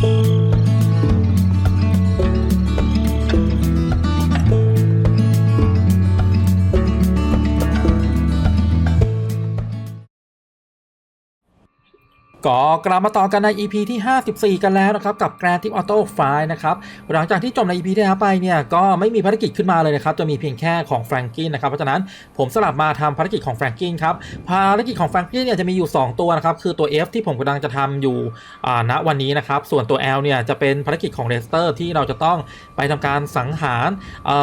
Thank you. ก็กลับมาต่อกันใน EP ที่ 54 กันแล้วนะครับ กับ Grand Theft Auto 5นะครับ หลังจากที่จบใน EP ที่แล้วไปเนี่ย ก็ไม่มีภารกิจขึ้นมาเลยนะครับ จะมีเพียงแค่ของแฟรงกินนะครับ เพราะฉะนั้นผมสลับมาทำภารกิจของแฟรงกินครับ ภารกิจของแฟรงกินเนี่ยจะมีอยู่ 2 ตัวนะครับ คือตัว F ที่ผมกำลังจะทำอยู่ณวันนี้นะครับ ส่วนตัว L เนี่ยจะเป็นภารกิจของเ e สเตอร์ที่เราจะต้องไปทำการสังหาร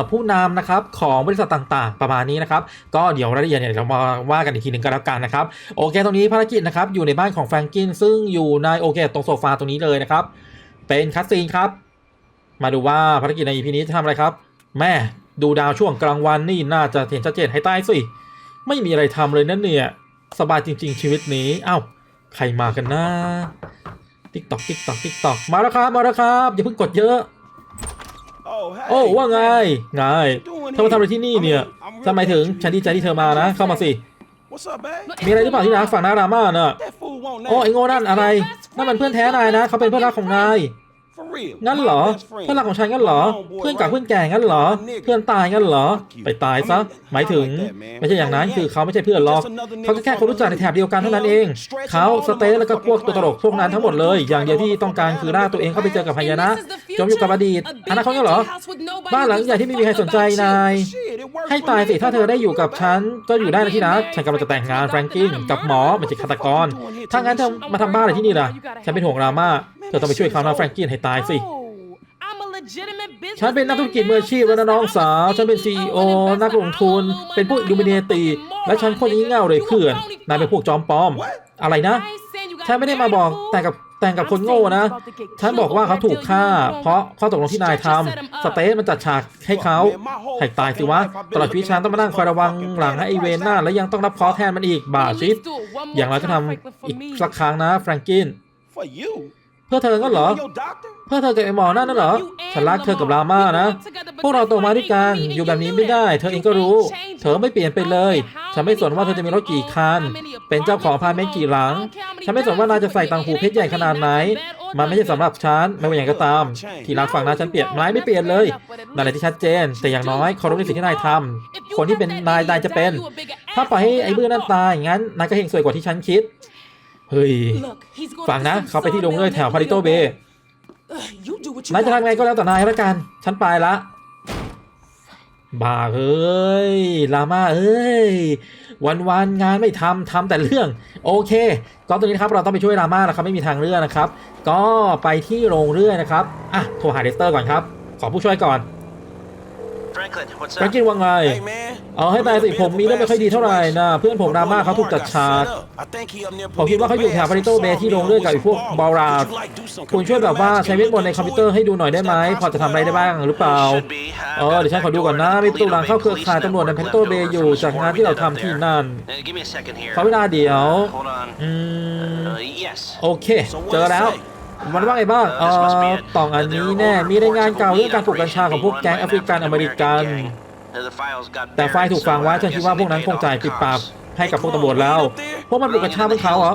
ผู้นำนะครับของบริษัทต่างๆ ประมาณนี้นะครับ ก็เดี๋ยวรายละเอียดเนี่ยเรามาว่ากันอีกทีหนึ่งก็แล้วกันนะครับ โอเค ตรงนี้ภารกิจนะครับอยู่ในบ้านของแฟรงกินซึ่งอยู่ในโอเคตรงโซฟาตรงนี้เลยนะครับ เป็นคัสซีนครับ มาดูว่าภารกิจใน EP นี้จะทำอะไรครับ แม่ดูดาวช่วงกลางวันนี่น่าจะเห็นชัดเจนให้ใต้สิไม่มีอะไรทำเลยนั่นเนี่ย สบายจริง ๆ ชีวิตนี้เอ้าใครมากันนะติ๊กตอกติ๊กตอกติ๊กตอกมาแล้วครับมาแล้วครับอย่าเพิ่งกดเยอะโอ้ว่าไงไงเธอมาทำอะไรที่นี่เนี่ยทำไมถึงฉันดีใจที่เธอมานะ เข้ามาสิ มีอะไรหรือเปล่าที่รักฝั่งนารามาน่ะโอ้ไอโง่นั่นอะไรนั่นมันเพื่อนแท้นายนะ เขาเป็นเพื่อนรักของนาย งั้นเหรอเพื่อนรักของฉันงั้นเหรอ เพื่อนกับเพื่อนแก่งั้นเหรอ เพื่อนตายงั้นเหรอ ไปตายซะ หมายถึง ไม่ใช่อย่างนั้นคือเขาไม่ใช่เพื่อนหรอกเขาก็แค่คนรู้จักในแถบเดียวกันเท่านั้นเอง เขาสเตย์แล้วก็พวกตัวตลกพวกนั้นทั้งหมดเลย อย่างเดียวที่ต้องการคือลากตัวเองเข้าไปเจอกับพญานะจมอยู่กับอดีตอนาคตงั้นเหรอ บ้านหลังใหญ่ที่ไม่มีใครสนใจนาย ให้ตายสิถ้าเธอได้อยู่กับฉันก็อยู่ได้นะที่รักฉันกำลังจะแต่งงานแฟรงกินกับหมอไม่ใช่ฆาตกรถ้างั้นเธอมาทำบ้านอะไรที่นี่ล่ะฉันเป็นห่วงรามาเธอต้องไปช่วยเขานะแฟรงกินให้ตายสิ ฉันเป็นนักธุรกิจมืออาชีพแล้วนะน้องสาว ฉันเป็น CEO นักลงทุน เป็นพวกดูมิเนตี และฉันคนนี้เง่าเลยเพื่อน นายเป็นพวกจอมปลอม อะไรนะ ฉันไม่ได้มาบอกแต่งกับแต่งกับคนโง่นะ ฉันบอกว่าเขาถูกฆ่า เพราะข้อตกลงที่นายทำสเตทมันจัดฉากให้เขาให้ตายสิวะ ตลอดชีวิตฉันต้องมานั่งคอยระวังหลังให้ไอเวนหน้า และยังต้องรับเคอแทนมันอีก บาชิดอย่างไรก็ทำอีกสักครั้งนะ แฟรงกิน เพื่อเธอก็เหรอ เพื่อเธอกับไอหมอนั่นน่ะเหรอ ฉันรักเธอกับรามานะ พวกเราโตมาด้วยกันอยู่แบบนี้ไม่ได้ เธอเองก็รู้ เธอไม่เปลี่ยนไปเลย ฉันไม่สนว่าเธอจะมีรถกี่คัน เป็นเจ้าของอพาร์ตเมนต์กี่หลัง ฉันไม่สนว่านายจะใส่ตังหูเพชรใหญ่ขนาดไหน มันไม่ใช่สำหรับฉันไม่ว่าอย่างก็ตาม ที่รักฝั่งนะฉันเปลี่ยนนายไม่เปลี่ยนเลยนั่นแหละที่ชัดเจน แต่อย่างน้อยเคารพในสิ่งที่นายทำคนที่เป็นนายนายจะเป็น ถ้าปล่อยให้ไอ้เบื้อนั่นตายงั้นนายก็เฮงสวยกว่าที่ฉันคิดเฮ้ย ฟังนะ เขาไปที่โรงเลื่อยแถวพาริโตเบย์นายจะทำไงก็แล้วแต่นายแล้วกัน ฉันไปละ บ้าเอ้ย ลามาเอ้ย วันวันๆงานไม่ทำทำแต่เรื่อง โอเค ก็ตอนนี้นะครับเราต้องไปช่วยลาม่านะครับ ไม่มีทางเลือกนะครับ ก็ไปที่โรงเรื่อยนะครับ อะ โทรหาเดสเตอร์ก่อนครับ ขอผู้ช่วยก่อน Franklin, what's แฟรง up? กินว่าไง เอาให้ตายสิผมมีเรื่องไม่ค่อยดีเท่าไหร่นะ เพื่อนผมดราม่าเขาถูกจัดฉากผมคิดว่าเขาอยู่แถว Palito Bay ที่โรงเลือดกับไอ้พวกบาราดคุณช่วยแบบว่าใช้เวทมนต์ในคอมพิวเตอร์ให้ดูหน่อยได้ไหมพอจะทำอะไรได้บ้างหรือเปล่า Should be. เออเดี๋ยวฉันขอดูก่อนนะมีประตูหลังเข้าเครือข่ายตำรวจในเพนโตเบย์อยู่จากงานที่เราทำที่นั่น Uh, give me a second here. ขอเวลาเดี๋ยว Hold on. อืม Uh, yes. โอเค เจอแล้ว มันว่าไงบ้างเออต่องอันนี้แน่มีรายงานเก่าเรื่องการปลูกกัญชาของพวกแก๊งแอฟริกันอเมริกัน Uh, the files got แต่ไฟล์ถูกฟังไว้ฉันคิดว่าพวกนั้นคงจ่ายปิดปากให้กับพวกตำรวจแล้ว พวกมันปลูกกัญชาบนเขาเหรอ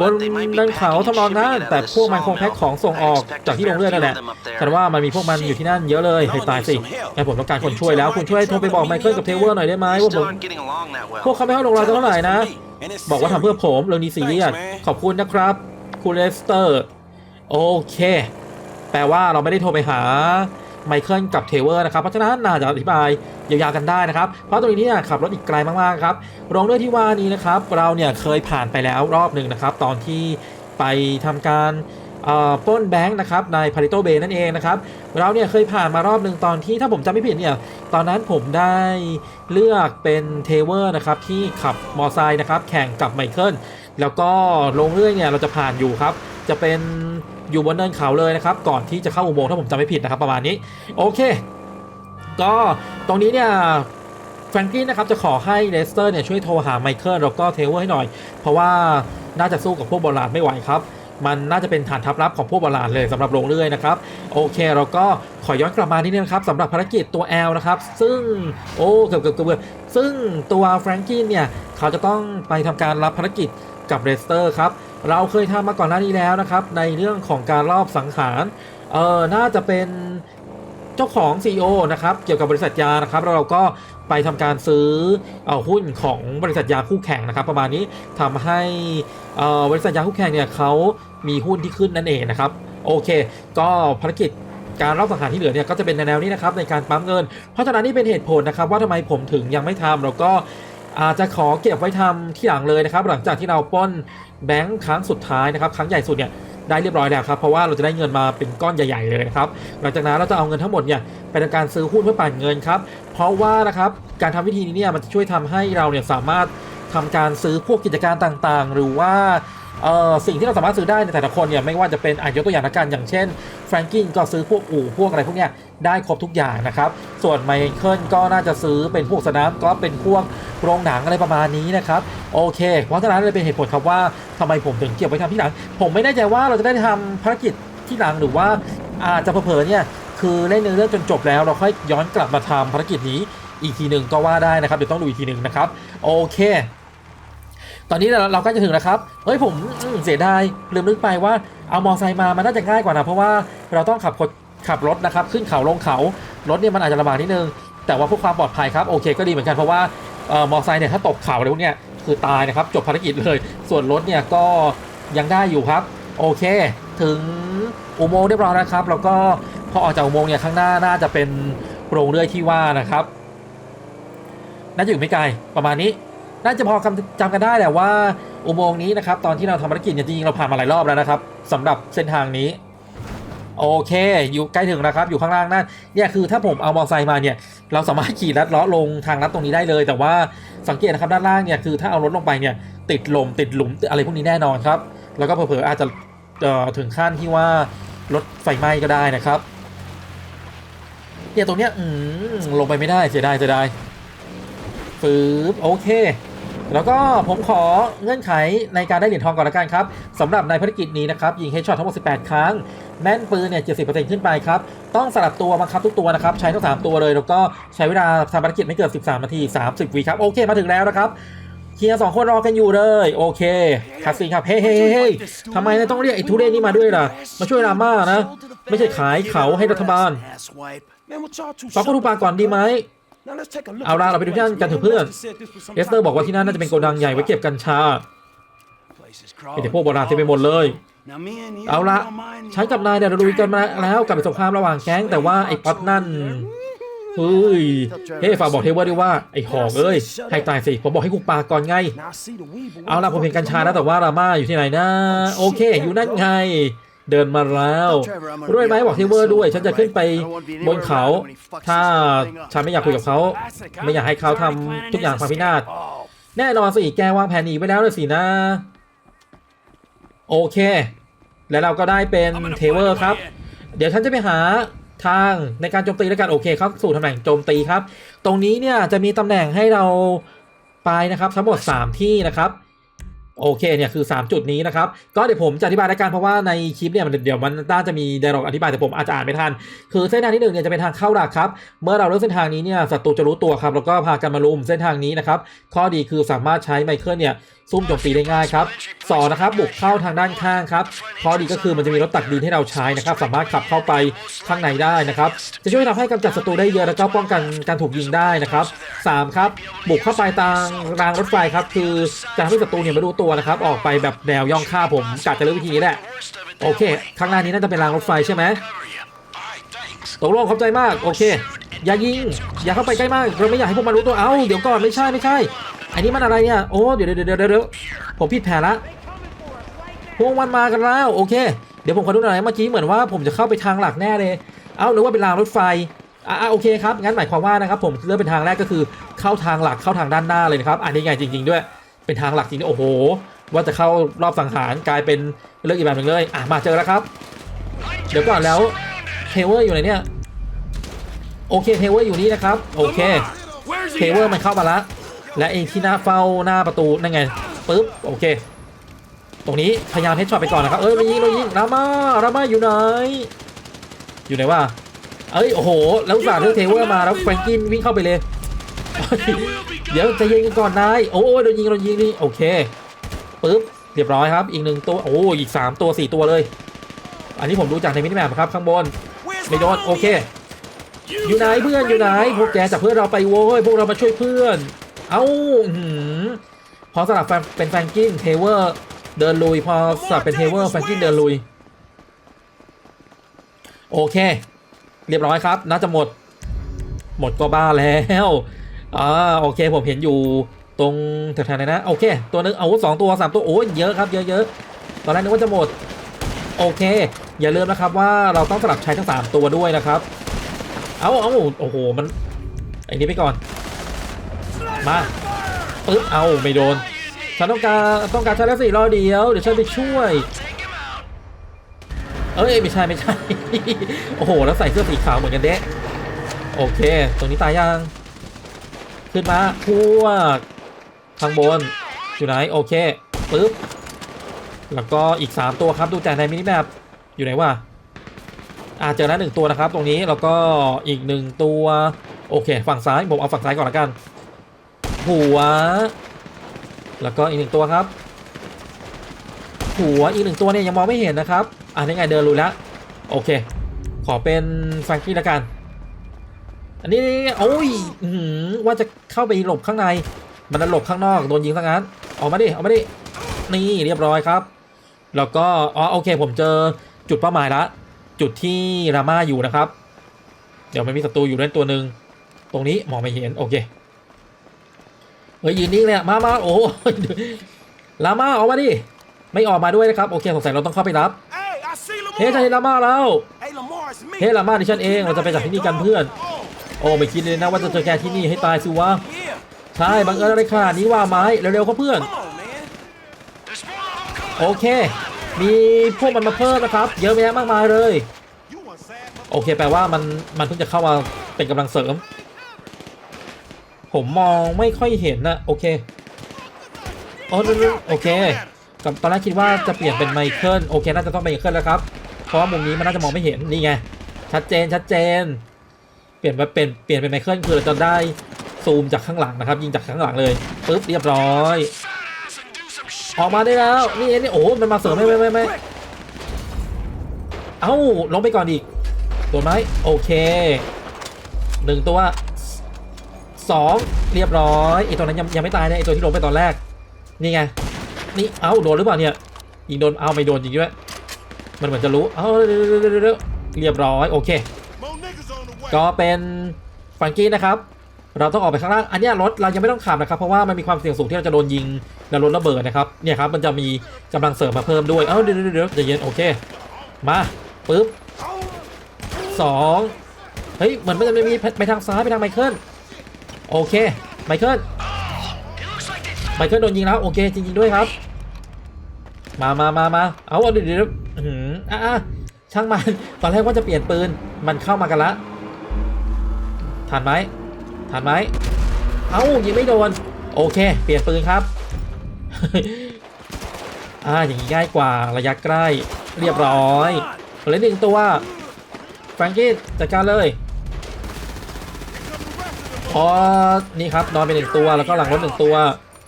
บนเนินเขาทำนองนั้นแต่พวกมันคงแพ็คของส่งออกจากที่โรงเรือนนั่นแหละฉันว่ามันมีพวกมันอยู่ที่นั่นเยอะเลยให้ตายสิงั้นผมต้องการคนช่วยแล้วคุณช่วยโทรไปบอกไมเคิลกับเทเวอร์หน่อยได้ไหมว่าผมพวกเขาไม่เข้าโรงแรมเท่าไหร่นะ บอกว่าทำเพื่อผมเรื่องนี้ซีเรียสขอบคุณนะครับ คุณเลสเตอร์ โอเค แปลว่าเราไม่ได้โทรไปหาไมเคิลกับเทเวอร์นะครับ เพราะฉะนั้นน่าจะอธิบายยาวๆกันได้นะครับ เพราะตรงนี้เนี่ยขับรถอีกไกลมากๆครับโรงเรือที่ว่านี้นะครับ เราเนี่ยเคยผ่านไปแล้วรอบหนึ่งนะครับ ตอนที่ไปทำการเอ่อปล้นแบงค์นะครับในพาริโตเบนั่นเองนะครับเราเนี่ยเคยผ่านมารอบหนึ่งตอนที่ถ้าผมจำไม่ผิดเนี่ยตอนนั้นผมได้เลือกเป็นเทเวอร์นะครับที่ขับมอไซค์นะครับแข่งกับไมเคิลแล้วก็ลงเรื่อยเนี่ยเราจะผ่านอยู่ครับ จะเป็น อยู่บนเนินเขาเลยนะครับ ก่อนที่จะเข้าอุโมงค์ถ้าผมจำไม่ผิดนะครับประมาณนี้ โอเค ก็ตรงนี้เนี่ยแฟรงกี้นะครับจะขอให้เลสเตอร์เนี่ยช่วยโทรหาไมเคิลแล้วก็เทเวอร์ให้หน่อย เพราะว่าน่าจะสู้กับพวกบอลลาดไม่ไหวครับ มันน่าจะเป็นฐานทัพลับของพวกบอลลาดเลยสำหรับลงเรื่อยนะครับ โอเคเราก็ขอย้อนกลับมานิดนึงนะครับสำหรับภารกิจตัว L นะครับ ซึ่งโอ้เกือบเกือบเกือบซึ่งตัวแฟรงกี้เนี่ยเขาจะต้องไปทำการรับภารกิจกับเรสเตอร์ครับ เราเคยทำมาก่อนหน้านี้แล้วนะครับ ในเรื่องของการรอบสังหารเออน่าจะเป็นเจ้าของ CEO นะครับ เกี่ยวกับบริษัทยานะครับแล้วเราก็ไปทำการซื้อเอหุ้นของบริษัทยาคู่แข่งนะครับ ประมาณนี้ทำให้บริษัทยาคู่แข่งเนี่ยเขามีหุ้นที่ขึ้นนั่นเองนะครับ โอเค ก็ภารกิจการรอบสังหารที่เหลือเนี่ยก็จะเป็นในแนวนี้นะครับในการปั๊มเงิน เพราะฉะนั้นนี่เป็นเหตุผลนะครับว่าทำไมผมถึงยังไม่ทำแล้วก็ อาจจะขอเก็บไว้ทำที่หลังเลยนะครับ หลังจากที่เราปล้นแบงค์ครั้งสุดท้ายนะครับ ครั้งใหญ่สุดเนี่ยได้เรียบร้อยแล้วครับ เพราะว่าเราจะได้เงินมาเป็นก้อนใหญ่ ๆ เลยนะครับ หลังจากนั้นเราจะเอาเงินทั้งหมดเนี่ยไปทำการซื้อหุ้นเพื่อปั่นเงินครับ เพราะว่านะครับการทำวิธีนี้เนี่ยมันจะช่วยทำให้เราเนี่ยสามารถทำการซื้อพวกกิจการต่างๆ หรือว่า เอ่อสิ่งที่เราสามารถซื้อได้ในแต่ละคนเนี่ยไม่ว่าจะเป็นอะยกตัวอย่างละกันอย่างเช่นแฟรงกินก็ซื้อพวกอู่พวกอะไรพวกเนี้ยได้ครบทุกอย่างนะครับ ส่วนไมเคิลก็น่าจะซื้อเป็นพวกสนามก็เป็นพวกโรงหนังอะไรประมาณนี้นะครับ โอเคเพราะฉะนั้นเลยเป็นเหตุผลครับว่าทำไมผมถึงเก็บไว้ทำที่หลัง ผมไม่แน่ใจว่าเราจะได้ทำภารกิจที่หลังหรือว่าอาจจะเผลอเนี่ยคือเล่นเนื้อเรื่องจนจบแล้วเราค่อยย้อนกลับมาทำภารกิจนี้อีกทีหนึ่งก็ว่าได้นะครับเดี๋ยวต้องดูอีกทีหนึ่งนะครับโอเค ตอนนี้เราเราก็จะถึงแล้วครับ เฮ้ยผมเสียดายลืมนึกไปว่าเอามอไซค์มามันน่าจะง่ายกว่านะเพราะว่าเราต้องขับขับรถนะครับ ขึ้นเขาลงเขารถเนี่ยมันอาจจะลำบากนิดนึง แต่ว่าเพื่อความปลอดภัยครับโอเคก็ดีเหมือนกันเพราะว่าเอ่อมอไซค์เนี่ยถ้าตกเขาอะไรพวกเนี้ยคือตายนะครับจบภารกิจเลย ส่วนรถเนี่ยก็ยังได้อยู่ครับ โอเค ถึงอุโมงค์เรียบร้อยแล้วครับ แล้วก็พอออกจากอุโมงค์เนี่ยข้างหน้าน่าจะเป็นโรงเรื่อยที่ว่านะครับน่าจะอยู่ไม่ไกลประมาณนี้ น่าจะพอจำกันได้แหละว่าอุโมงค์นี้นะครับตอนที่เราทำภารกิจเนี่ยจริงๆเราผ่านมาหลายรอบแล้วนะครับสำหรับเส้นทางนี้โอเค อยู่ใกล้ถึงแล้วครับ อยู่ข้างล่างนั่น เนี่ยคือถ้าผมเอามอเตอร์ไซค์มาเนี่ย เราสามารถขี่ลัดเลาะลงทางลัดตรงนี้ได้เลย แต่ว่าสังเกตนะครับด้านล่างเนี่ยคือถ้าเอารถลงไปเนี่ย ติดลมติดหลุมอะไรพวกนี้แน่นอนครับ แล้วก็เผลอๆอาจจะเอ่อถึงขั้นที่ว่ารถไฟไหม้ก็ได้นะครับ เนี่ยตรงเนี้ยอืมลงไปไม่ได้เสียดายเสียดายฟืบโอเค แล้วก็ผมขอเงื่อนไขในการได้เหรียญทองก่อนละกันครับสำหรับในภารกิจนี้นะครับยิงเฮดช็อตทั้งหมด 18 ครั้ง แม่นปืนเนี่ย 70%ขึ้นไปครับ ต้องสลับตัวบังคับทุกตัวนะครับ ใช้ทั้ง 3 ตัวเลย แล้วก็ใช้เวลาทำภารกิจไม่เกิน 13 นาที 30วิครับ โอเค มาถึงแล้วนะครับเฮียสองคนรอกันอยู่เลย โอเคคัสซีนครับเฮ้เฮ้เฮ้เฮ้ทำไมต้องเรียกไอ้ทุเรศนี่มาด้วยล่ะ มาช่วยราม่านะ ไม่ใช่ขายเขาให้รัฐบาลฟังคนทุกปากก่อนดีไหม เอาล่ะเราไปดูที่นั่นกันเถอะเพื่อนเอสเตอร์บอกว่าที่นั่นน่าจะเป็นโกดังใหญ่ไว้เก็บกัญชาเป็นแต่พวกโบราณเต็มไปหมดเลย เอาละฉันกับนายเนี่ยเราลุยกันมาแล้วกับสงครามระหว่างแก๊งแต่ว่าไอ้ป๊อตนั่นเฮ้ยเฮ้ฝากบอกเทเวอร์ด้วยว่าไอ้หอกเอ้ยให้ตายสิผมบอกให้กูปากก่อนไง เอาละผมเห็นกัญชาแล้วแต่ว่าราม่าอยู่ที่ไหนนะ โอเค อยู่นั่นไง เดินมาแล้วรู้ไหมบอกเทเวอร์ด้วย ฉันจะขึ้นไปบนเขา ถ้าฉันไม่อยากคุยกับเขา ไม่อยากให้เขาทำทุกอย่างพังพินาศแน่นอนสิแกวางแผนหนีไปแล้วเลยสินะ โอเค แล้วเราก็ได้เป็นเทเวอร์ครับ เดี๋ยวฉันจะไปหาทางในการโจมตีแล้วกันโอเคครับ สู่ตำแหน่งโจมตีครับ ตรงนี้เนี่ยจะมีตำแหน่งให้เราไปนะครับ ทั้งหมด 3 ที่นะครับ โอเคเนี่ยคือ 3 จุดนี้นะครับ ก็เดี๋ยวผมจะอธิบายแล้กันเพราะว่าในคลิปเนี่ยมันเดี๋ยวมันน่าจะมีไดร็อกอธิบายแต่ผมอาจจะอ่านไม่ทัน คือเส้นทางที่หนึ่งเนี่ยจะเป็นทางเข้าหลักครับ เมื่อเราเลือกเส้นทางนี้เนี่ยศัตรูจะรู้ตัวครับแล้วก็พากันมาลุมเส้นทางนี้นะครับข้อดีคือสามารถใช้ไมเคิลเนี่ย ซุ่มโจมตีได้ง่ายครับสองนะครับบุกเข้าทางด้านข้างครับข้อดีก็คือมันจะมีรถตักดินให้เราใช้นะครับ สามารถขับเข้าไปข้างในได้นะครับ จะช่วยทำให้กำจัดศัตรูได้เยอะแล้วก็ป้องกันการถูกยิงได้นะครับสามครับบุกเข้าไปทางรางรถไฟครับคือจะทำให้ศัตรูเนี่ยไม่รู้ตัวนะครับ ออกไปแบบแนวย่องฆ่าผมกะจะเลือกวิธีนี้แหละโอเค ข้างหน้านี้น่าจะเป็นรางรถไฟใช่ไหมตกลงเข้าใจมากโอเค อย่ายิง อย่าเข้าไปใกล้มากเราไม่อยากให้พวกมันรู้ตัวเอ้าเดี๋ยวก่อนไม่ใช่ไม่ใช่ อันนี้มันอะไรเนี่ย โอ้เดี๋ยวเดี๋ยวเดี๋ยวเดี๋ยวผมผิดแผนละพวกมันมากันแล้ว โอเค เดี๋ยวผมขอดูหน่อยเมื่อกี้เหมือนว่าผมจะเข้าไปทางหลักแน่เลย เอ้านึกว่าเป็นรางรถไฟ อ่าโอเคครับ งั้นหมายความว่านะครับผมเลือกเป็นทางแรกก็คือเข้าทางหลักเข้าทางด้านหน้าเลยนะครับ อันนี้ไงจริง ๆ ด้วย เป็นทางหลักจริงๆโอ้โห ว่าจะเข้ารอบสังหารกลายเป็นเรื่องอีกแบบหนึ่งเลย อะมาเจอแล้วครับ เดี๋ยวก่อนแล้วเทเวอร์อยู่ไหนเนี่ย โอเคเทเวอร์อยู่นี่นะครับ โอเคเทเวอร์มันเข้ามาละ และไอ้ที่หน้าเฝ้าหน้าประตูนั่นไงปึ๊บโอเค ตรงนี้พยายามเฮดช็อตไปก่อนนะครับเอ้ยเรายิงเรายิงรามารามาอยู่ไหนอยู่ไหนวะเอ้ยโอ้โหแล้วสาห์เลือกเทเวอร์มาแล้วแฟรงกินวิ่งเข้าไปเลย เดี๋ยวจะยิงก่อนนายโอ้ยโดนยิงโดนยิงนี่โอเคปึ๊บเรียบร้อยครับอีกหนึ่งตัวโอ้อีกสามตัวสี่ตัวเลย อันนี้ผมดูจากในมินิแมปครับข้างบนไม่โดนโอเคอยู่ไหนเพื่อนอยู่ไหนพวกแกจากเพื่อนเราไปโว้ยพวกเรามาช่วยเพื่อน เอ้าอื้อหือพอสลับแฟนเป็นแฟรงกินเทเวอร์เดินลุย พอสลับเป็นเทเวอร์แฟรงกินเดินลุย โอเค เรียบร้อยครับ น่าจะหมด หมดก็บ้าแล้วอ่าโอเค ผมเห็นอยู่ตรงแถวๆไหนนะ โอเค ตัวนึงเอาสองตัวสามตัว โอ้ยเยอะครับ เยอะๆตอนแรกนึกว่าจะหมด โอเค อย่าลืมนะครับว่าเราต้องสลับใช้ทั้งสามตัวด้วยนะครับ เอาเอาโอ้โห มันไอ้นี่ไปก่อน มาปึ๊บเอาไม่โดนฉันต้องการต้องการใช้แล้วสิรอเดียวเดี๋ยวฉันไปช่วย เอ้ยไม่ใช่ไม่ใช่โอ้โหแล้วใส่เสื้อสีขาวเหมือนกันเด้โอเค ตรงนี้ตายยังขึ้นมาพวกทางบนอยู่ไหนโอเคปึ๊บแล้วก็อีก 3 ตัวครับดูจากในมินิแมปอยู่ไหนวะอ่าเจอแล้วหนึ่งตัวนะครับ ตรงนี้แล้วก็อีกหนึ่งตัว โอเค ฝั่งซ้ายผมเอาฝั่งซ้ายก่อนละกัน หัว แล้วก็อีกหนึ่งตัวครับ หัวอีกหนึ่งตัวเนี่ยยังมองไม่เห็นนะครับ อ่านี่ไงเดินรู้แล้ว โอเค ขอเป็นแฟรงกี้ละกัน อันนี้โอ้ยอว่าจะเข้าไปหลบข้างในมันดันหลบข้างนอกโดนยิงซะงั้นออกมาดิออกมาดิ นี่เรียบร้อยครับ แล้วก็ อ๋อโอเค ผมเจอจุดเป้าหมายละ จุดที่ราม่าอยู่นะครับ เดี๋ยวมันมีศัตรูอยู่ด้วยตัวหนึ่ง ตรงนี้มองไม่เห็น โอเค เฮ้ยยืนนิ่งเลยอะมามาโอ้ยราม่าออกมาดิ ไม่ออกมาด้วยนะครับ โอเคสงสัยเราต้องเข้าไปรับ Hey, I see Lamar. เฮ้ยฉันเห็นราม่าแล้ว Hey, Lamar, it's me. เฮ้ยราม่าดิฉันเอง เราจะไปจากที่นี่กันเพื่อน โอ้ไม่คิดเลยนะว่าจะเจอแกที่นี่ให้ตายสิวะ Yeah. ใช่บังเอิญอะไรขนาดนี้ว่าไหมเร็วๆครับเพื่อน Come on, man. โอเค มีพวกมันมาเพิ่มนะครับ เยอะแยะมากมายเลย You want sad โอเค แปลว่ามันมันเพิ่งจะเข้ามาเป็นกำลังเสริม ผมมองไม่ค่อยเห็นนะโอเคโอ้โอเคกับตอนแรกคิดว่าจะเปลี่ยนเป็นไมเคิลโอเคน่าจะต้องเป็นไมเคิลแล้วครับ เพราะว่ามุมนี้มันน่าจะมองไม่เห็นนี่ไงชัดเจนชัดเจน เปลี่ยนมาเป็นเปลี่ยนเป็นไมเคิลคือเราจะได้ซูมจากข้างหลังนะครับยิงจากข้างหลังเลยปึ๊บเรียบร้อย ออกมาได้แล้วนี่นี่โอ้โหมันมาเสริมไม่ไม่ไม่ไม่เอ้าลงไปก่อนอีกโดนไหมโอเคหนึ่งตัว สองเรียบร้อยไอตัวนั้นยังยังไม่ตายนะไอตัวที่ลงไปตอนแรก นี่ไง นี่เอ้าโดนหรือเปล่าเนี่ยยิงโดนเอาไม่โดนจริงด้วยมันเหมือนจะรู้เอ้าเรียบร้อยโอเค ก็เป็นฟังกี้นะครับเราต้องออกไปข้างล่าง อันนี้รถเรายังไม่ต้องขับนะครับ เพราะว่ามันมีความเสี่ยงสูงที่เราจะโดนยิงแล้วรถระเบิดนะครับ เนี่ยครับมันจะมีกำลังเสริมมาเพิ่มด้วย เอ้าเดี๋ยวเดี๋ยวเยวใจเย็นโอเค มาปึ๊บสองเฮ้ยเหมือนมันจะมีไปทางซ้ายไปทางไมเคิล โอเคไมเคิลไมเคิลโดนยิงแล้ว โอเคจริงๆด้วยครับ มามามามาเอาเดี๋ยวเดี๋ยวอื้อหืออะอะช่างมัน ตอนแรกว่าจะเปลี่ยนปืน มันเข้ามากันละทันไหมทันไหมเอ้ายิงไม่โดน โอเค เปลี่ยนปืนครับ อ่า อย่างนี้ง่ายกว่า ระยะใกล้ เรียบร้อยเหลือหนึ่งตัว แฟรงกี้จัดการเลย อ๋อนี่ครับนอนไปหนึ่งตัวแล้วก็หลังรถหนึ่งตัว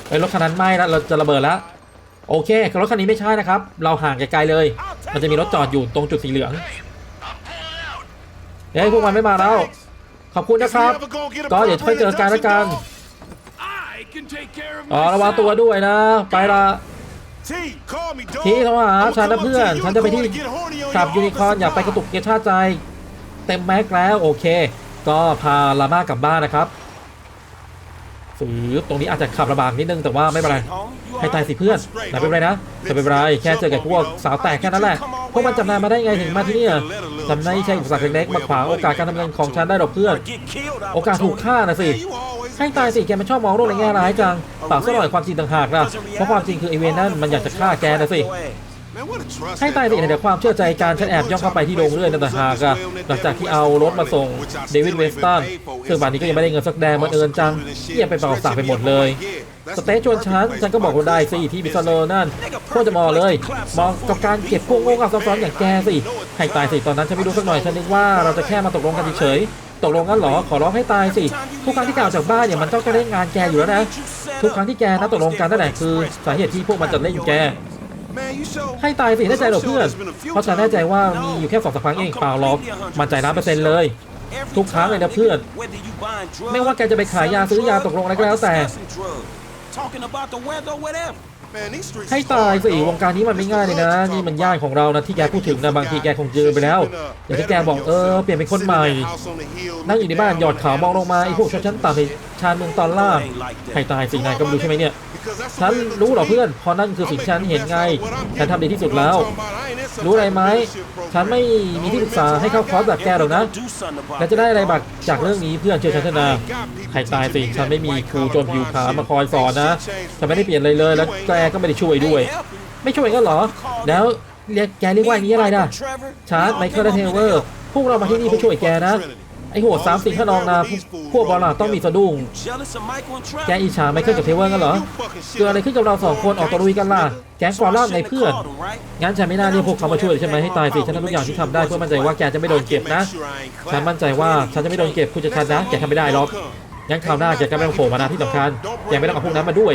เฮ้รถคันนั้นไหม้แล้วเราจะระเบิดแล้วโอเครถคันนี้ไม่ใช่นะครับ เราห่างไกลๆเลย มันจะมีรถจอดอยู่ตรงจุดสีเหลืองเฮ้ยพวกมันไม่มาแล้ว ขอบคุณนะครับ ก็เดี๋ยวค่อยเจอกันแล้วกันอ๋อระวังตัวด้วยนะ ไปละทีโทรหาฉันนะเพื่อน ฉันจะไปที่ and get horny on ขับยูนิคอร์นอยากไปกระตุกเกียร์ชาใจ เต็มแม็กซ์แล้วโอเค ก็พาลาม่ากลับบ้านนะครับฝืบตรงนี้อาจจะขับลำบากนิดนึงแต่ว่าไม่เป็นไรให้ตายสิเพื่อนแต่ไม่เป็นไรนะแต่ไม่เป็นไรแค่เจอกับพวกสาวแตกแค่นั้นแหละพวกมันจำนายมาได้ไงถึงมาที่นี่จำได้ใช่อุปสรรคเล็กๆมาขวางโอกาสการทำงานของฉันได้หรอกเพื่อน โอกาสถูกฆ่านะสิให้ตายสิแกมันชอบมองโลกในแง่ร้ายจังปากซะหน่อยความจริงต่างหากนะเพราะความจริงคือไอเวนนั่นมันอยากจะฆ่าแกนะสิ ให้ตายสิเดี๋ยวความเชื่อใจการฉันแอบย่องเข้าไปที่โรงเรื่อยนั่นแต่หากอะหลังจากที่เอารถมาส่งเดวิดเวสตันซึ่งป่านนี้ก็ยังไม่ได้เงินสักแดงมันเอินจังเงียบไปเปล่าสาไปหมดเลยสเตจชวนฉันฉันก็บอกว่าได้สิที่บิสโลนั่นโคตรจะมองเลยมองกับการเก็บพวกโง่กับซ้อนๆอย่างแกสิให้ตายสิตอนนั้นฉันไม่รู้สักหน่อยฉันนึกว่าเราจะแค่มาตกลงกันเฉยๆตกลงงั้นเหรอขอร้องให้ตายสิ ทุกครั้งที่แกออกจากบ้านเนี่ยมันต้องจะเล่นงานแกอยู่แล้วนะ ทุกครั้งที่แกนัดตกลงกันนั่นแหละคือ สาเหตุที่พวกมันจะเล่นอยู่แก Man, you show. ให้ตายสิแน่ใจเหรอเพื่อนเพราะฉันแน่ใจว่ามีอยู่แค่สองสามครั้งเองเปล่าหรอกมั่นใจร้านเปอร์เซ็นต์เลยทุกครั้งเลยนะเพื่อน ไม่ว่าแกจะไปขายยาซื้อยาตกลงอะไรก็แล้วแต่ Man, these streets ให้ is ตาย hard, สิ dog. วงการนี้มันไม่ง่ายเลยนะ นี่มันย่านของเรานะที่แกพูดถึงนะบางทีแกคงเจอไปแล้วอย่างที่แกบอกเออเปลี่ยนเป็นคนใหม่ นั่งอยู่ในบ้านหยอดขาวมองลงมาไอ้พวกชนชั้นต่ำในชานเมืองตอนล่างให้ตายสินายก็ไม่รู้ใช่ไหมเนี่ย ฉันรู้หรอเพื่อนเพอนั่นคือสิ่งที่ฉันเห็นไง ฉันทำดีที่สุดแล้ว รู้อะไรไหม ฉันไม่มีที่ปรึกษาให้เข้าคอร์สแบบแกหรอกนะและจะได้อะไรบักจากเรื่องนี้เพื่อนเชื่อฉันเถอะนะให้ตายสิฉันไม่มีครูโจนผิวขาวมาคอยสอนนะฉันไม่ได้เปลี่ยนอะไรเลย แล้วแกก็ไม่ได้ช่วยด้วย ไม่ช่วยก็เหรอ แล้วเรียกแกเรียกว่าอย่างนี้อะไรนะชาร์ตไมเคิลและเทเวอร์พวกเรามาที่นี่เพื่อช่วยแกนะ ไอ้หัวสามสิ่งข้านองนาพวกบอลล่ะต้องมีสะดุ้งแกอิจฉาไมเคิลกับเทเวอร์กันเหรอเกิดอะไรขึ้นกับเราสองคนออกตะลุยกันล่ะแก๊งกวาล่าไงเพื่อนงั้นฉันไม่น่าเรียกพวกเขามาช่วยใช่ไหมให้ตายสิฉันทำทุกอย่างที่ทำได้เพื่อมั่นใจว่าแกจะไม่โดนเก็บนะฉันมั่นใจว่าฉันจะไม่โดนเก็บคุณจะทันนะแกทำไม่ได้หรอก งั้นคราวหน้าแกก็ไม่ต้องโผล่มานะที่สำคัญแกไม่ต้องเอาพวกนั้นมาด้วย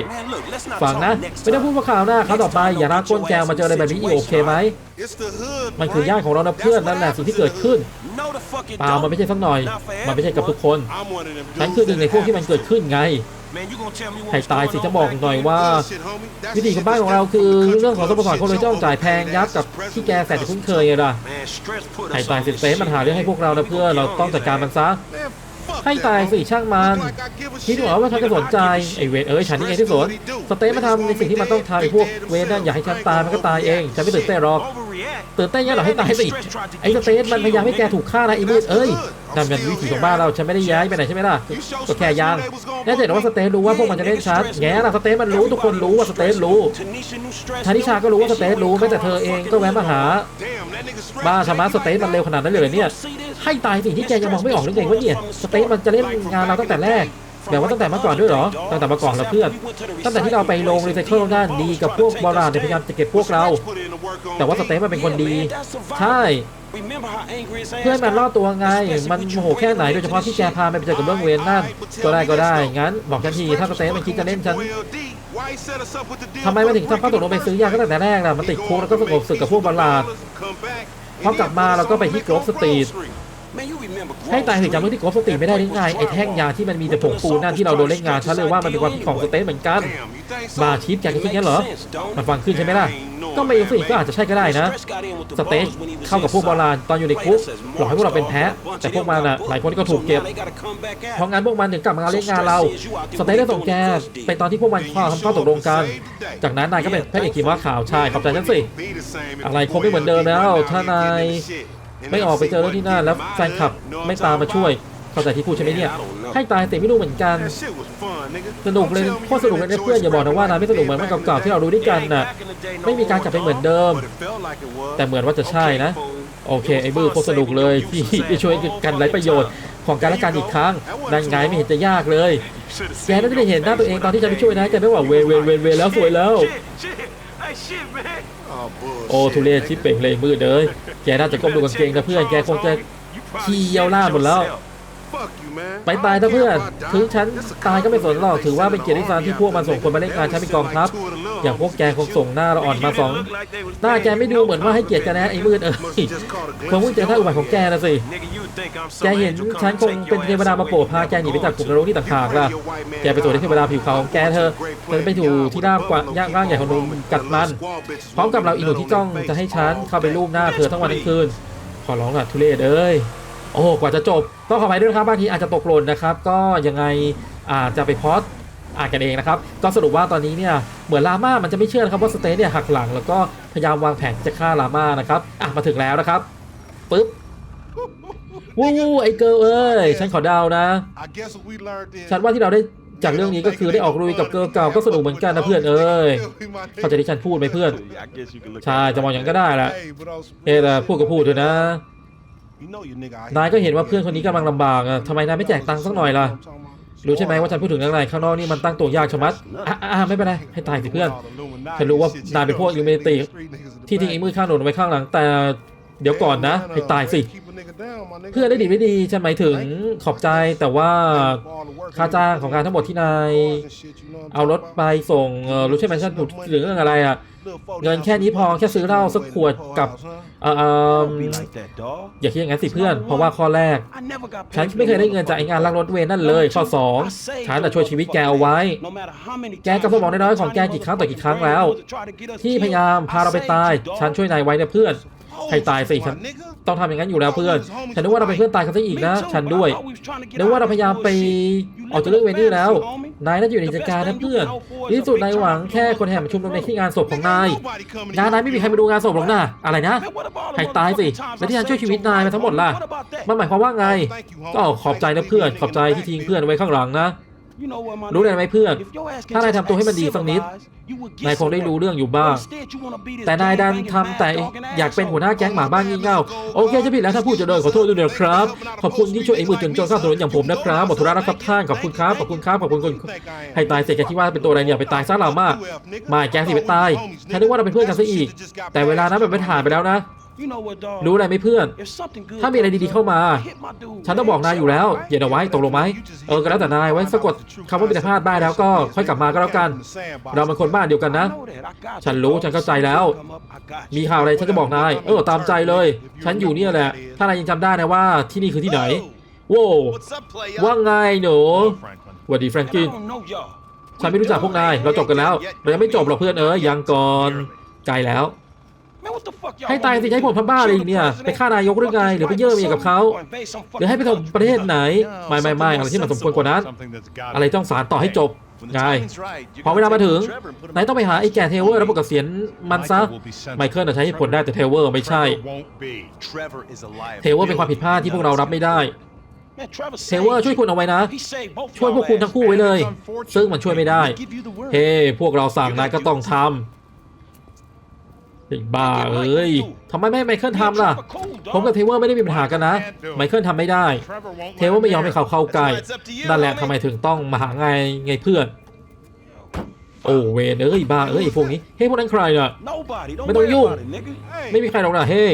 ฟังนะไม่ต้องพูดว่าคราวหน้าคราวต่อไปอย่าลากก้นแกมาเจออะไรแบบนี้อีกโอเคไหมมันคือย่านของเรานะเพื่อนนั่นแหละสิ่งที่เกิดขึ้นเปล่ามันไม่ใช่สักหน่อย มันไม่ใช่กับทุกคนฉันคือหนึ่งในพวกที่มันเกิดขึ้นไงให้ตายสิจะบอกหน่อยว่า วิธีของบ้านของเราคือเรื่องของสโมสรคนเลยเจ้าจ่ายแพงยับกับที่แกแสนจะคุ้นเคยไงล่ะให้ตายสิเซฟมันหาเรื่องให้พวกเรานะเพื่อเราต้องจัดการมันซะ ให้ตายสิช่างมันคิดเหรอว่าฉันจะสนใจไอเวทเอ้ยฉันนี่ไงที่สนสเตย์มาทำในสิ่งที่มันต้องทำไอพวกเวทนั่นอยากให้ฉันตายมันก็ตายเองฉันไม่ตื่นเต้นหรอก ตื่นเต้นยังหรอให้ตายสิไอ้สเต้มันพยายามให้แกถูกฆ่านะไอ้มืดเอ้ยนั่นเป็นวิถีของบ้านเราฉันไม่ได้ย้ายไปไหนใช่ไหมล่ะก็แค่ยางแน่ใจเหรอว่าสเต้รู้ว่าพวกมันจะเล่นชัดแง่ล่ะสเต้มันรู้ทุกคนรู้ว่าสเต้รู้ทานิชาก็รู้ว่าสเต้รู้แม้แต่เธอเองก็แวะมาหาบ้าชะมัดสเตทมันเร็วขนาดนั้นเลยเหรอเนี่ยให้ตายสิที่แกยังมองไม่ออกหรือไงวะเนี่ยสเตทมันจะเล่นงานเราตั้งแต่แรก แบบว่าตั้งแต่เมื่อก่อนด้วยเหรอ ตั้งแต่เมื่อก่อนแล้วเพื่อน ตั้งแต่ที่เราไปลงรีไซเคิลด้านดีกับพวกบอลลาเนี่ยพยายามจะเก็บพวกเรา แต่ว่าสเตทมันเป็นคนดี ใช่ เพื่อนมันรอดตัวไง มันโมโหแค่ไหนโดยเฉพาะที่แกพามันไปเจอกับเรื่องเวรนั่น ก็ได้ก็ได้ งั้น บอกฉันทีถ้าสเตทมันคิดจะเล่นฉันทำไมมันถึงทำข้อตกลงไปซื้อยาก็ตั้งแต่แรกล่ะ มันติดคุกแล้วก็สงบศึกกับพวกบอลลาดพอกลับมาเราก็ไปที่ Grove Street ให้ตายถึงจำเรื่องที่โกฟสตรีไม่ได้หรือไงไอ้แท่งยาที่มันมีแต่ผงปูนนั่นที่เราโดนเล่นงานฉันเลยว่ามันเป็นความผิดของสเตทเหมือนกันบาร์ชิปแกก็คิดงั้นเหรอมันฟังขึ้นใช่ไหมล่ะก็ไม่รู้สิก็อาจจะใช่ก็ได้นะ สเตทเข้ากับพวกโบราณตอนอยู่ในคุกหลอกให้พวกเราเป็นแพ้แต่พวกมันอะหลายคนก็ถูกเก็บเพราะงั้นพวกมันถึงกลับมาเล่นงานเรา สเตทได้ส่งแกไปตอนที่พวกมันข้อทำข้อตกลงกัน จากนั้นนายก็เป็นพระเอกขีม้าขาวใช่ขอบใจฉันสิอะไรคงไม่เหมือนเดิมแล้วถ้านาย ไม่ออกไปเจอเรื่องที่นั่นแล้วแฟนคลับไม่ตามมาช่วยเข้าใจที่พูดใช่ไหมเนี่ย ให้ตายแต่ไม่รู้เหมือนกัน สนุกเลยโคตรสนุกเลยนะเพื่อนอย่าบอกนะว่านายไม่สนุกเหมือนเมื่อเก่าๆที่เราดูด้วยกันน่ะ ไม่มีการกลับไปเหมือนเดิม แต่เหมือนว่าจะใช่นะ โอเคไอ้บื้อโคตรสนุกเลยที่ได้ช่วยกันไร้ประโยชน์ของการละกันอีกครั้งนั่นไงไม่เห็นจะยากเลย แกน่าจะได้เห็นหน้าตัวเองตอนที่จะไปช่วยนะแกไม่ว่าเวรเวรเวรเวรแล้วสวยแล้ว โอ้ทุเรศชิบเป่งเลยมืดเลยแกน่าจะก้มดูกางเกงนะเพื่อนแกคงจะขี้เยี่ยวล่าดหมดแล้วไปตายถ้าเพื่อนถึงฉันตายก็ไม่สนหรอกถือว่าเป็นเกียรติสารที่พวกมันส่งคนมาเล่นงานฉันเป็นกองทัพ อย่างพวกแกคงส่งหน้าเราอ่อนมาสองหน้าแกไม่ดูเหมือนว่าให้เกียรติกันนะไอ้มืดเอ้ยคงเพิ่งเจอท่าอุบัติของแกนะสิแกเห็นฉันคงเป็นเทวดามาโปรดพาแกหนีไปจากกลุ่มนรกที่ต่างหากล่ะแกไปตัวที่เทวดาผิวขาวของแกเธอจะไปถูที่ร่ากว่าย่างร่างใหญ่ของหนุ่มกัดมันพร้อมกับเราอีหนูที่จ้องจะให้ฉันเข้าไปรูปหน้าเธอทั้งวันทั้งคืน ขอร้องล่ะทุเรศเอ้ยโอ้กว่าจะจบต้องขอไปด้วยครับบางทีอาจจะตกหล่นนะครับ ก็ยังไงอาจจะไปพอด อ่านกันเองนะครับก็สรุปว่าตอนนี้เนี่ยเหมือนลาม่ามันจะไม่เชื่อนะครับว่าสเตทเนี่ยหักหลังแล้วก็พยายามวางแผนจะฆ่าลาม่านะครับอะมาถึงแล้วนะครับปึ๊บวู้วู้ไอ้เกิร์ลเอ้ยฉันขอเดานะ ฉันว่าที่เราได้จากเรื่องนี้ก็คือได้ออกลุยกับเกิร์ลเก่าก็สนุกเหมือนกันนะเพื่อนเอ้ยเข้าใจที่ฉันพูดไหมเพื่อนใช่จะมองอย่างก็ได้แหละเอ้แต่พูดก็พูดเถอะนะนายก็เห็นว่าเพื่อนคนนี้กำลังลำบากอะทำไมนายไม่แจกตังค์สักหน่อยล่ะ รู้ใช่ไหมว่าฉันพูดถึงเรื่องอะไรข้างนอกนี่มันตั้งตัวยากชะมัดอะอะไม่เป็นไรให้ตายสิเพื่อนฉันรู้ว่านายเป็นพวกอิลูเมติที่ทิ้งไอ้มือข้างหนุนไว้ข้างหลัง แต่ เดี๋ยวก่อนนะให้ตายสิ เพื่อนได้ดีไม่ดีฉันหมายถึงขอบใจแต่ว่าค่าจ้างของการทั้งหมดที่นาย เอารถไปส่งรู้ใช่ไหมฉันถูกหรือเรื่องอะไรอะเงินแค่นี้พอแค่ซื้อเหล้าสักขวดกับเอ่อเอิ่ม Don't be like อย่าคิดอย่างนั้นสิเพื่อน เพราะว่าข้อแรก ฉันไม่เคยได้เงินจากไอ้งานลักรถเวนั่นเลย ข้อ 2 ฉันจะช่วยชีวิตแกเอาไว้ แกกับสมองน้อยๆของแกกี่ครั้งต่อกี่ครั้งแล้ว ที่พยายามพาเราไปตาย ฉันช่วยนายไว้เนี่ยเพื่อน ให้ตายสิฉันต้องทำอย่างนั้นอยู่แล้วเพื่อน ฉันนึกว่าเราเป็นเพื่อนตายกันซะอีกนะ ฉันด้วยนึกว่าเราพยายามไปออกจากเรื่องเวรนี่แล้ว นายน่าจะอยู่ในเหตุการณ์นะเพื่อนที่สุดนายหวังแค่คนแห่มาชุมนุมในที่งานศพของนายงานนายไม่มีใครมาดูงานศพหรอกนะอะไรนะให้ตายสิแล้วที่ฉันช่วยชีวิตนายมาทั้งหมดล่ะมันหมายความว่าไง ก็ขอบใจนะเพื่อนขอบใจที่ทิ้งเพื่อนไว้ข้างหลังนะ รู้เลยไหมเพื่อน ถ้านายทำตัวให้มันดีสักนิด นายคงได้รู้เรื่องอยู่บ้าง แต่นายดันทำแต่อยากเป็นหัวหน้าแก๊งหมาบ้านงี่เง่า โอเคจะผิดแล้วถ้าพูดจะโดนขอโทษด้วยนะครับ ขอบคุณที่ช่วยไอ้มือจนจนข้ามถนนอย่างผมนะครับหมดธุระแล้วครับท่าน ขอบคุณครับ ขอบคุณครับ ขอบคุณคุณให้ตายเสร็จแกคิดว่าเป็นตัวอะไรเนี่ยไปตายซะเรามากไม่แกสิไปตายฉันนึกว่าเราเป็นเพื่อนกันซะอีก แต่เวลานั้นมันไม่ผ่านไปแล้วนะ รู้อะไรไหมเพื่อน ถ้ามีอะไรดีๆเข้ามา ฉันต้องบอกนายอยู่แล้วอย่าเอาไว้ตกลงไหมเออก็แล้วแต่นายไว้สะกดคำว่ามิตรภาพได้แล้วก็ค่อยกลับมาก็แล้วกัน เราเป็นคนบ้านเดียวกันนะ ฉันรู้ฉันเข้าใจแล้ว มีข่าวอะไรฉันจะบอกนายเออตามใจเลย ฉันอยู่เนี่ยแหละ ถ้านายยังจำได้นะว่าที่นี่คือที่ไหนโว้วว่าไงหนูสวัสดีแฟรงกินฉันไม่รู้จักพวกนายเราจบกันแล้วเรายังไม่จบหรอกเพื่อนเออยังก่อนไกลแล้ว ให้ตายสิจะให้ผมทำบ้าอะไรอีกเนี่ยไปฆ่านายกหรือไงหรือไปเยื่อเมียกับเขาหรือให้ไปทำประเทศไหนไม่ไม่ไม่อะไรที่มันสมควรกว่านั้นอะไรต้องสารต่อให้จบไงพอเวลามาถึงนายต้องไปหาไอ้แก่เทเวอร์แล้วบอกกับเสียนมันซะไมเคิลน่ะใช้เหตุผลได้แต่เทเวอร์ไม่ใช่เทเวอร์เป็นความผิดพลาดที่พวกเรารับไม่ได้เทเวอร์ช่วยคุณเอาไว้นะ ช่วยพวกคุณทั้งคู่ไว้เลย ซึ่งมันช่วยไม่ได้ เฮ้ พวกเราสั่งนายก็ต้องทำไอ้ บ้าเอ้ยทำไมไม่ให้ไมเคิลทำล่ะ ผมกับเทเวอร์ไม่ได้มีปัญหากันนะ ไมเคิลทำไม่ได้ เทเวอร์ไม่ยอมให้เขาเข้าใกล้นั่นแหละทำไมถึงต้องมาหาไงไงเพื่อน โอ้เวนเอ้ยบ้าเอ้ยพวกนี้ เฮ้ยพวกนั้นใครน่ะ ไม่ต้องยุ่ง ไม่มีใครหรอกนะเฮ้ย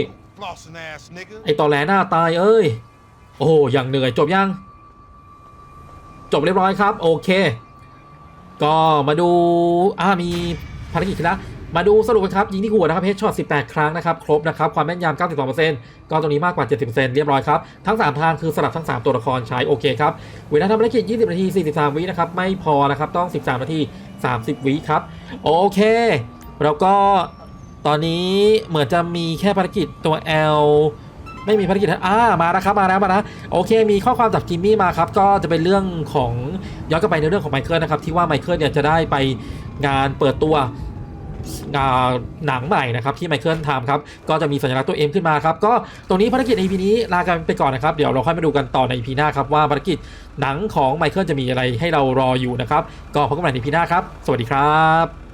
ไอตอแหลหน้าตายเอ้ย โอ้โหอย่างเหนื่อยจบยัง จบเรียบร้อยครับ โอเค ก็มาดูอ่ามีภารกิจนะ มาดูสรุปกันครับ ยิงที่หัวนะครับเฮดช็อต 18 ครั้งนะครับ ครบนะครับ ความแม่นยำ 92%ก็ตรงนี้มากกว่า 70%เรียบร้อยครับ ทั้ง 3 ทางคือสลับทั้ง 3 ตัวละครใช้โอเคครับ เวลาทำภารกิจ 20 นาที 43 วินะครับ ไม่พอนะครับ ต้อง 13 นาที 30 วิครับ โอเค แล้วก็ตอนนี้เหมือนจะมีแค่ภารกิจตัว L ไม่มีภารกิจอ่ามาแล้วครับ มาแล้วมาแล้วโอเค มีข้อความจากจิมมี่มาครับ ก็จะเป็นเรื่องของย้อนกลับไปในเรื่องของไมเคิลนะครับ ที่ว่าไมเคิลเนี่ยจะได้ไปงานเปิดตัว หนังใหม่นะครับที่ไมเคิลทำครับก็จะมีสัญลักษณ์ตัวเอ็มขึ้นมาครับก็ตรงนี้ภารกิจใน EP นี้ลากันไปก่อนนะครับเดี๋ยวเราค่อยมาดูกันต่อใน EP หน้าครับว่าภารกิจหนังของไมเคิลจะมีอะไรให้เรารออยู่นะครับก็พบกันใหม่ใน EP หน้าครับสวัสดีครับ